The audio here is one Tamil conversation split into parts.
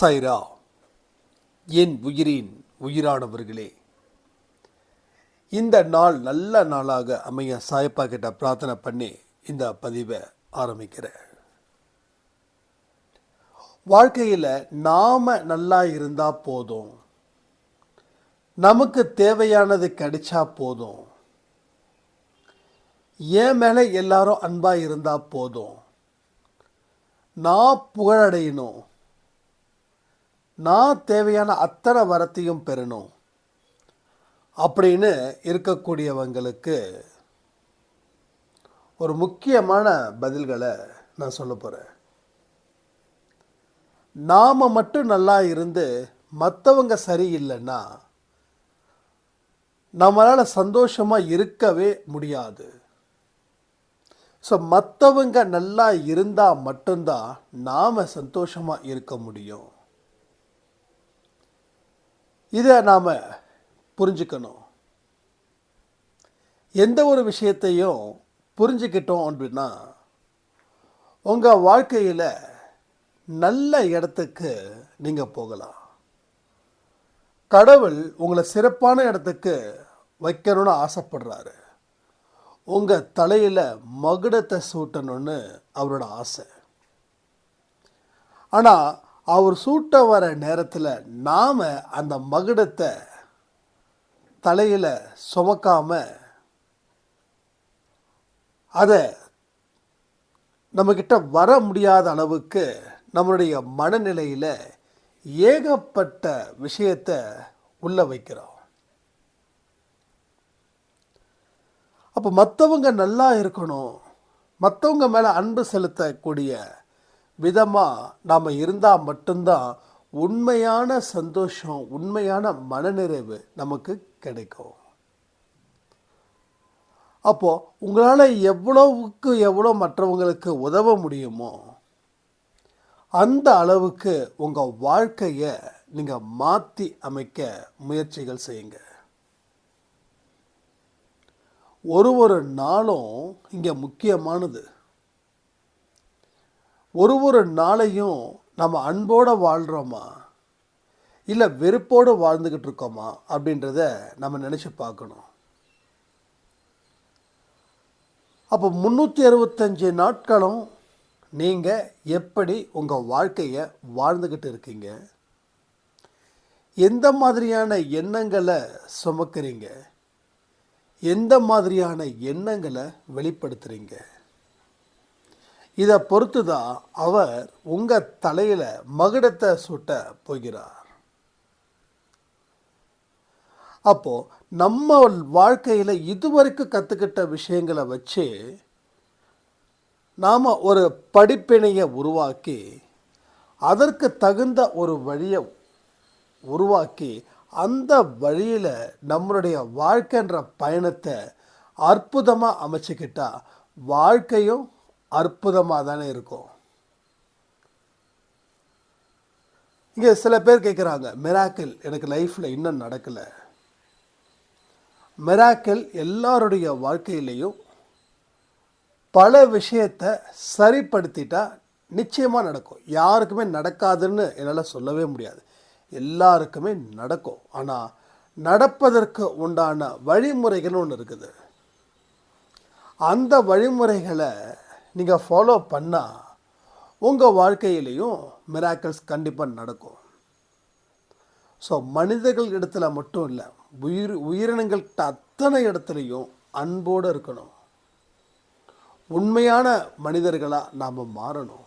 சைரா என் உயிரின் உயிரானவர்களே. இந்த நாள் நல்ல நாளாக அமைய சாயப்பா கிட்ட பிரார்த்தனை பண்ணி இந்த பதிவை ஆரம்பிக்கிறேன். வாழ்க்கையில் நாம் நல்லா இருந்தால் போதும். நமக்கு தேவையானது கிடைச்சா போதும். என் மேலே எல்லாரும் அன்பாக இருந்தால் போதும். நான் புகழடையணும். நான் தேவையான அத்தனை வரத்தையும் பெறணும். அப்படின்னு இருக்கக்கூடியவங்களுக்கு ஒரு முக்கியமான பதில்களை நான் சொல்ல போகிறேன் நாம் மட்டும் நல்லா இருந்து மற்றவங்க சரியில்லைன்னா நம்மளால் சந்தோஷமாக இருக்கவே முடியாது. ஸோ மற்றவங்க நல்லா இருந்தால் மட்டும்தான் நாம் சந்தோஷமாக இருக்க முடியும். இதை நாம் புரிஞ்சுக்கணும். எந்த ஒரு விஷயத்தையும் புரிஞ்சுக்கிட்டோம் அப்படின்னா உங்கள் வாழ்க்கையில் நல்ல இடத்துக்கு நீங்கள் போகலாம். கடவுள் உங்களை சிறப்பான இடத்துக்கு வைக்கணும்னு ஆசைப்படுறாரு. உங்கள் தலையில் மகுடத்தை சூட்டணும்னு அவரோட ஆசை. ஆனால் அவர் சூட்ட வர நேரத்தில் நாம் அந்த மகுடத்தை தலையில் சுமக்காம அதை நம்மக்கிட்ட வர முடியாத அளவுக்கு நம்மளுடைய மனநிலையில் ஏகப்பட்ட விஷயத்தை உள்ள வைக்கிறோம். அப்போ மற்றவங்க நல்லா இருக்கணும். மற்றவங்க மேலே அன்பு செலுத்தக்கூடிய விதமாக நாம் இருந்தால் மட்டும்தான் உண்மையான சந்தோஷம் உண்மையான மனநிறைவு நமக்கு கிடைக்கும். அப்போது உங்களால் எவ்வளவுக்கு எவ்வளோ மற்றவங்களுக்கு உதவ முடியுமோ அந்த அளவுக்கு உங்கள் வாழ்க்கையை நீங்கள் மாற்றி அமைக்க முயற்சிகள் செய்யுங்க. ஒரு ஒரு நாளும் இங்கே முக்கியமானது. ஒரு ஒரு நாளையும் நம்ம அன்போடு வாழ்கிறோமா இல்லை வெறுப்போடு வாழ்ந்துக்கிட்டு இருக்கோமா? அப்படின்றத நம்ம நினச்சி பார்க்கணும். அப்போ முந்நூற்றி அறுபத்தஞ்சு நாட்களும் நீங்கள் எப்படி உங்கள் வாழ்க்கையை வாழ்ந்துக்கிட்டு இருக்கீங்க? எந்த மாதிரியான எண்ணங்களை சுமக்கிறீங்க? எந்த மாதிரியான எண்ணங்களை வெளிப்படுத்துகிறீங்க இதை பொறுத்து தான் அவர் உங்கள் தலையில் மகுடத்தை சுட்ட போகிறார். அப்போது நம்ம வாழ்க்கையில் இதுவரைக்கும் கற்றுக்கிட்ட விஷயங்களை வச்சு நாம் ஒரு படிப்பினையை உருவாக்கி அதற்கு தகுந்த ஒரு வழியை உருவாக்கி அந்த வழியில் நம்மளுடைய வாழ்க்கைன்ற பயணத்தை அற்புதமாக அமைச்சுக்கிட்டா வாழ்க்கையும் அற்புதமாக தானே இருக்கும். இங்கே சில பேர் கேட்குறாங்க மிராக்கிள் எனக்கு லைஃப்பில் இன்னும் நடக்கலை. மிராக்கிள் எல்லாருடைய வாழ்க்கையிலையும் பல விஷயத்தை சரிப்படுத்திட்டா நிச்சயமாக நடக்கும். யாருக்குமே நடக்காதுன்னு என்னால் சொல்லவே முடியாது. எல்லாருக்குமே நடக்கும். ஆனால் நடப்பதற்கு உண்டான வழிமுறைகள் ஒன்று இருக்குது. அந்த வழிமுறைகளை நீங்கள் ஃபாலோ பண்ணால் உங்கள் வாழ்க்கையிலையும் மிராக்கிள்ஸ் கண்டிப்பாக நடக்கும். ஸோ மனிதர்கள் இடத்துல மட்டும் இல்லை உயிர் உயிரினங்கள்கிட்ட அத்தனை இடத்துலையும் அன்போடு இருக்கணும். உண்மையான மனிதர்களாக நாம் மாறணும்.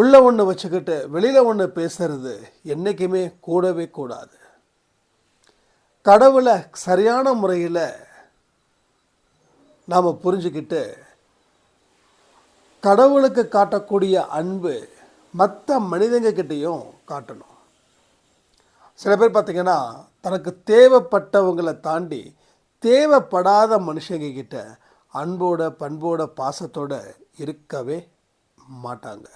உள்ள ஒன்று வச்சுக்கிட்டு வெளியில் ஒன்று பேசுறது என்றைக்குமே கூடவே கூடாது. கடவுளை சரியான முறையில் நாம் புரிஞ்சுக்கிட்டு கடவுளுக்கு காட்டக்கூடிய அன்பு மற்ற மனிதங்கக்கிட்டேயும் காட்டணும். சில பேர் பார்த்திங்கன்னா தனக்கு தேவைப்பட்டவங்களை தாண்டி தேவைப்படாத மனுஷங்கக்கிட்ட அன்போட பண்போட பாசத்தோட இருக்கவே மாட்டாங்க.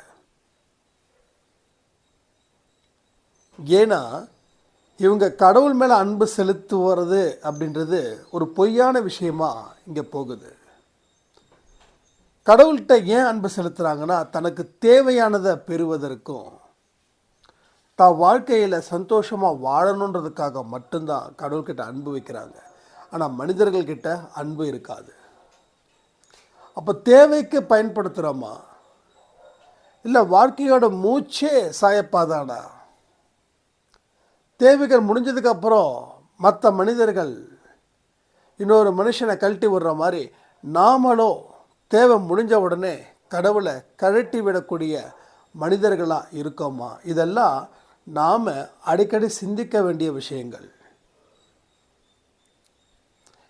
ஏன்னா இவங்க கடவுள் மேலே அன்பு செலுத்துவது அப்படின்றது ஒரு பொய்யான விஷயமா இங்கே போகுது. கடவுள்கிட்ட ஏன் அன்பு செலுத்துகிறாங்கன்னா தனக்கு தேவையானதை பெறுவதற்கும் தான் வாழ்க்கையில் சந்தோஷமாக வாழணுன்றதுக்காக மட்டும்தான் கடவுள்கிட்ட அன்பு வைக்கிறாங்க. ஆனால் மனிதர்கள்கிட்ட அன்பு இருக்காது. அப்போ தேவைக்கு பயன்படுத்துகிறோமா இல்லை வாழ்க்கையோட மூச்சே சாயப்பாதானா? தேவைகள் முடிஞ்சதுக்கப்புறம் மற்ற மனிதர்கள் இன்னொரு மனுஷனை கழட்டி விடுற மாதிரி நாமளோ தேவை முடிஞ்ச உடனே கடவுளை கழட்டி விடக்கூடிய மனிதர்களாக இருக்கோமா? இதெல்லாம் நாம் அடிக்கடி சிந்திக்க வேண்டிய விஷயங்கள்.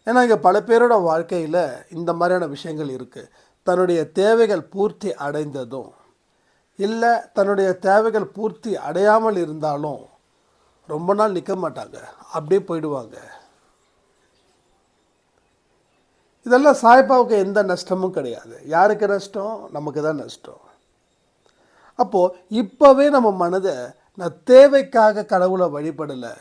ஏன்னா இங்கே பல பேரோட வாழ்க்கையில் இந்த மாதிரியான விஷயங்கள் இருக்குது தன்னுடைய தேவைகள் பூர்த்தி அடைந்ததும் இல்லை தன்னுடைய தேவைகள் பூர்த்தி அடையாமல் இருந்தாலும் ரொம்ப நாள் நிற்க மாட்டாங்க. அப்படியே போயிடுவாங்க. இதெல்லாம் சாய்பாவுக்கு எந்த நஷ்டமும் கிடையாது. யாருக்கு நஷ்டம்? நமக்கு தான் நஷ்டம். அப்போது இப்போவே நம்ம மனதை நான் தேவைக்காக கடவுளை வழிபடலை.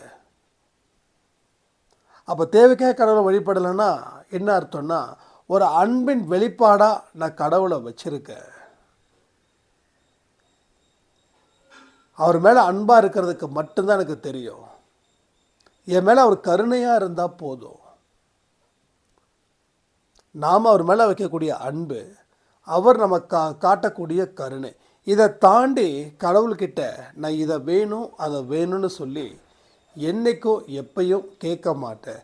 அப்போ தேவைக்காக கடவுளை வழிபடலைன்னா என்ன அர்த்தம்னா ஒரு அன்பின் வெளிப்பாடாக நான் கடவுளை வச்சுருக்கேன். அவர் மேலே அன்பாக இருக்கிறதுக்கு மட்டும்தான் எனக்கு தெரியும். என் மேலே அவர் கருணையாக இருந்தால் போதும். நாம் அவர் மேலே வைக்கக்கூடிய அன்பு அவர் நம்ம கா காட்டக்கூடிய கருணை. இதை தாண்டி கடவுள்கிட்ட நான் இதை வேணும் அதை வேணும்னு சொல்லி என்னைக்கும் எப்பையும் கேட்க மாட்டேன்.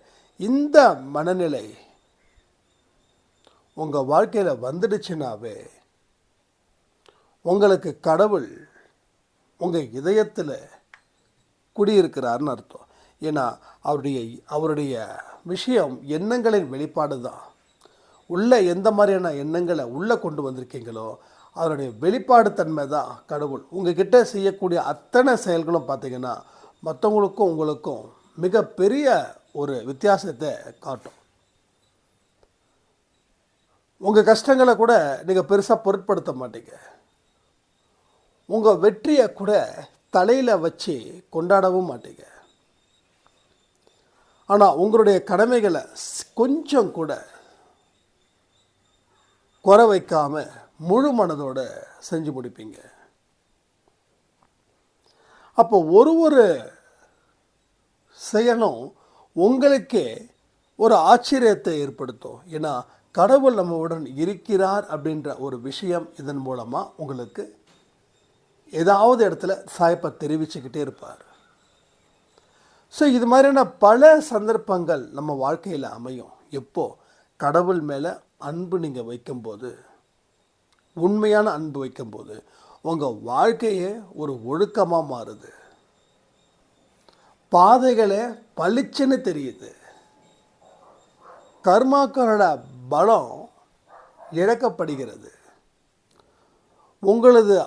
இந்த மனநிலை உங்கள் வாழ்க்கையில் வந்துடுச்சுனாவே உங்களுக்கு கடவுள் உங்கள் இதயத்தில் குடியிருக்கிறார்னு அர்த்தம். ஏன்னா அவருடைய அவருடைய விஷயம் எண்ணங்களின் வெளிப்பாடு தான். உள்ளே எந்த மாதிரியான எண்ணங்களை உள்ளே கொண்டு வந்திருக்கீங்களோ அதனுடைய வெளிப்பாடு தன்மை தான் கடவுள். உங்ககிட்ட செய்யக்கூடிய அத்தனை செயல்களும் பார்த்தீங்கன்னா மற்றவங்களுக்கும் உங்களுக்கும் மிகப்பெரிய ஒரு வித்தியாசத்தை காட்டும். உங்கள் கஷ்டங்களை கூட நீங்கள் பெருசாக பொருட்படுத்த மாட்டீங்க. உங்கள் வெற்றியை கூட தலையில் வச்சு கொண்டாடவும் மாட்டீங்க. ஆனால் உங்களுடைய கடமைகளை கொஞ்சம் கூட குறை வைக்காமல் முழு மனதோடு செஞ்சு முடிப்பீங்க. அப்போ ஒரு ஒரு செயலும் உங்களுக்கே ஒரு ஆச்சரியத்தை ஏற்படுத்தும். ஏன்னா கடவுள் நம்முடன் இருக்கிறார் அப்படின்ற ஒரு விஷயம் இதன் மூலமாக உங்களுக்கு ஏதாவது இடத்துல சாய்ப்பை தெரிவிச்சுக்கிட்டே இருப்பார். ஸோ இது மாதிரியான பல சந்தர்ப்பங்கள் நம்ம வாழ்க்கையில் அமையும். எப்போ? கடவுள் மேலே அன்பு நீங்கள் வைக்கும்போது உண்மையான அன்பு வைக்கும்போது உங்கள் வாழ்க்கையே ஒரு ஒழுக்கமாக மாறுது. பாதைகளே பளிச்சுன்னு தெரியுது. கர்மாக்களோட பலம் இழக்கப்படுகிறது. உங்களது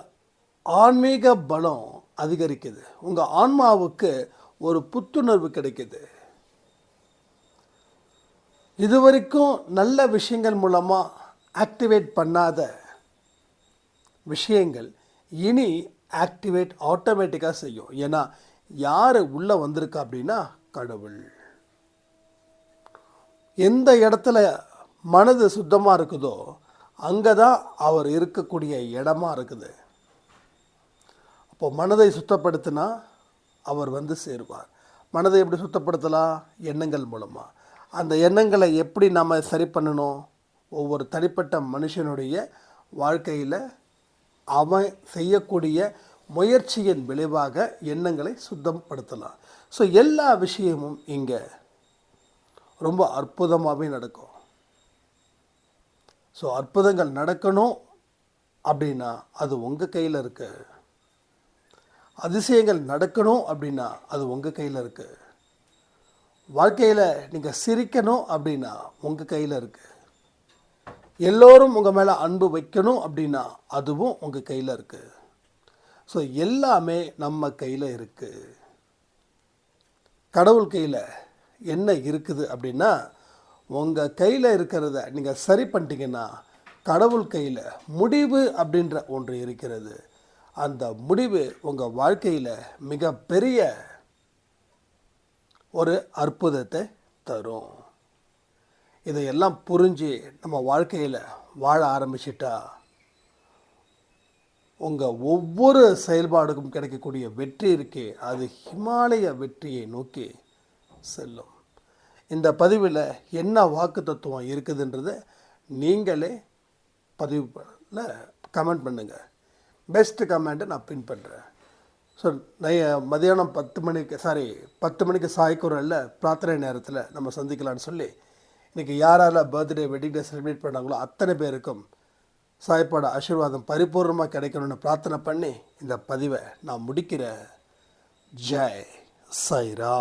ஆன்மீக பலம் அதிகரிக்குது. உங்கள் ஆன்மாவுக்கு ஒரு புத்துணர்வு கிடைக்குது. இதுவரைக்கும் நல்ல விஷயங்கள் மூலமாக ஆக்டிவேட் பண்ணாத விஷயங்கள் இனி ஆக்டிவேட் ஆட்டோமேட்டிக்காக செய்யும். ஏன்னா யார் உள்ளே வந்திருக்கா அப்படின்னா கடவுள். எந்த இடத்துல மனது சுத்தமாக இருக்குதோ அங்கே தான் அவர் இருக்கக்கூடிய இடமா இருக்குது. அப்போ மனதை சுத்தப்படுத்தினா அவர் வந்து சேருவார். மனதை எப்படி சுத்தப்படுத்தலாம்? எண்ணங்கள் மூலமாக அந்த எண்ணங்களை எப்படி நம்ம சரி பண்ணணும்? ஒவ்வொரு தனிப்பட்ட மனுஷனுடைய வாழ்க்கையில் அவன் செய்யக்கூடிய முயற்சியின் விளைவாக எண்ணங்களை சுத்தப்படுத்தலாம். ஸோ எல்லா விஷயமும் இங்கே ரொம்ப அற்புதமாகவே நடக்கும். ஸோ அற்புதங்கள் நடக்கணும் அப்படின்னா அது உங்கள் கையில் இருக்குது அதிசயங்கள் நடக்கணும் அப்படின்னா அது உங்கள் கையில் இருக்குது வாழ்க்கையில் நீங்கள் சிரிக்கணும் அப்படின்னா உங்கள் கையில் இருக்குது எல்லோரும் உங்கள் மேலே அன்பு வைக்கணும் அப்படின்னா அதுவும் உங்கள் கையில் இருக்குது ஸோ எல்லாமே நம்ம கையில் இருக்குது கடவுள் கையில் என்ன இருக்குது அப்படின்னா உங்கள் கையில் இருக்கிறத நீங்கள் சரி பண்ணிட்டீங்கன்னா கடவுள் கையில் முடிவு அப்படின்ற ஒன்று இருக்கிறது. அந்த முடிவு உங்கள் வாழ்க்கையில் மிகப்பெரிய ஒரு அற்புதத்தை தரும். இதையெல்லாம் புரிஞ்சு நம்ம வாழ்க்கையில் வாழ ஆரம்பிச்சிட்டா உங்கள் ஒவ்வொரு செயல்பாடுக்கும் கிடைக்கக்கூடிய வெற்றி இருக்கே அது ஹிமாலய வெற்றியை நோக்கி செல்லும். இந்த பதிவில் என்ன வாக்கு தத்துவம் இருக்குதுன்றதை நீங்களே பதிவில் கமெண்ட் பண்ணுங்கள் பெஸ்ட் கமெண்ட்டை நான் பின் பண்ணுறேன் ஸோ நைய மதியானம் பத்து மணிக்கு சாரி பத்து மணிக்கு சாய்க்குரலில் பிரார்த்தனை நேரத்தில் நம்ம சந்திக்கலான்னு சொல்லி இன்றைக்கி யார் யாரெல்லாம் பர்த்டே வெட்டிங் டே செலிப்ரேட் பண்ணாங்களோ அத்தனை பேருக்கும் சாய்ப்பாட ஆசீர்வாதம் பரிபூர்ணமாக கிடைக்கணும்னு பிரார்த்தனை பண்ணி இந்த பதிவை நான் முடிக்கிறேன். ஜெய் சைரா